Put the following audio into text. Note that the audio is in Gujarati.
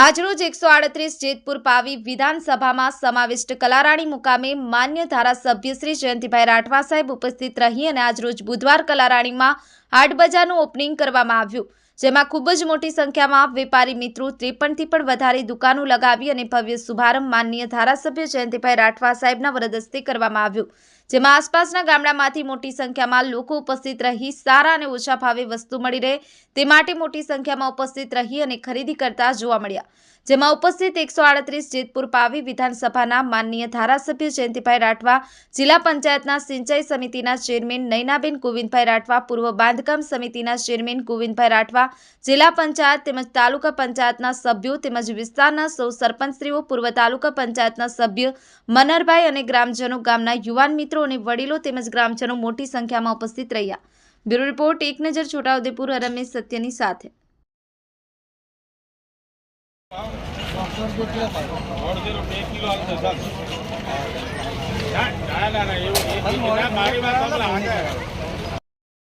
આજરોજ એકસો આડત્રીસ જેતપુર પાવી વિધાનસભામાં સમાવિષ્ટ કલારાણી મુકામે માન્ય ધારાસભ્ય શ્રી જયંતિભાઈ રાઠવા સાહેબ ઉપસ્થિત રહી અને આજરોજ બુધવાર કલારાણીમાં હાટ બજારનું ઓપનિંગ કરવામાં આવ્યું, જેમાં ખૂબ જ મોટી સંખ્યામાં વેપારી મિત્રો ત્રેપનથી પણ વધારે દુકાનો લગાવી અને ભવ્ય શુભારંભ માન્ય ધારાસભ્ય જયંતિભાઈ રાઠવા સાહેબના વરદસ્તે કરવામાં આવ્યું. જેમાં આસપાસના ગામડામાંથી મોટી સંખ્યામાં લોકો ઉપસ્થિત રહી સારા અને ઓછા ભાવે વસ્તુ મળી રહે તે માટે મોટી સંખ્યામાં ઉપસ્થિત રહી અને ખરીદી કરતા જોવા મળ્યા. જેમાં ઉપસ્થિત એકસો આડત્રીસ જેતપુર પાવી વિધાનસભાના માનનીય ધારાસભ્ય જયંતિભાઈ રાઠવા, જિલ્લા પંચાયતના સિંચાઈ સમિતિના ચેરમેન નયનાબેન ગોવિંદભાઈ રાઠવા, પૂર્વ બાંધકામ સમિતિના ચેરમેન ગોવિંદભાઈ રાઠવા, જિલ્લા પંચાયત તેમજ તાલુકા પંચાયતના સભ્યો તેમજ વિસ્તારના સૌ સરપંચશ્રીઓ, પૂર્વ તાલુકા પંચાયતના સભ્ય મનરભાઈ અને ગ્રામજનો, ગામના યુવાન મિત્રો અને વડીલો તેમજ ગ્રામજનો મોટી સંખ્યામાં ઉપસ્થિત રહ્યા બ્યુરો રિપોર્ટ એક નજર છોટાઉદેપુર રમેશ સત્યની સાથે ના ના એવું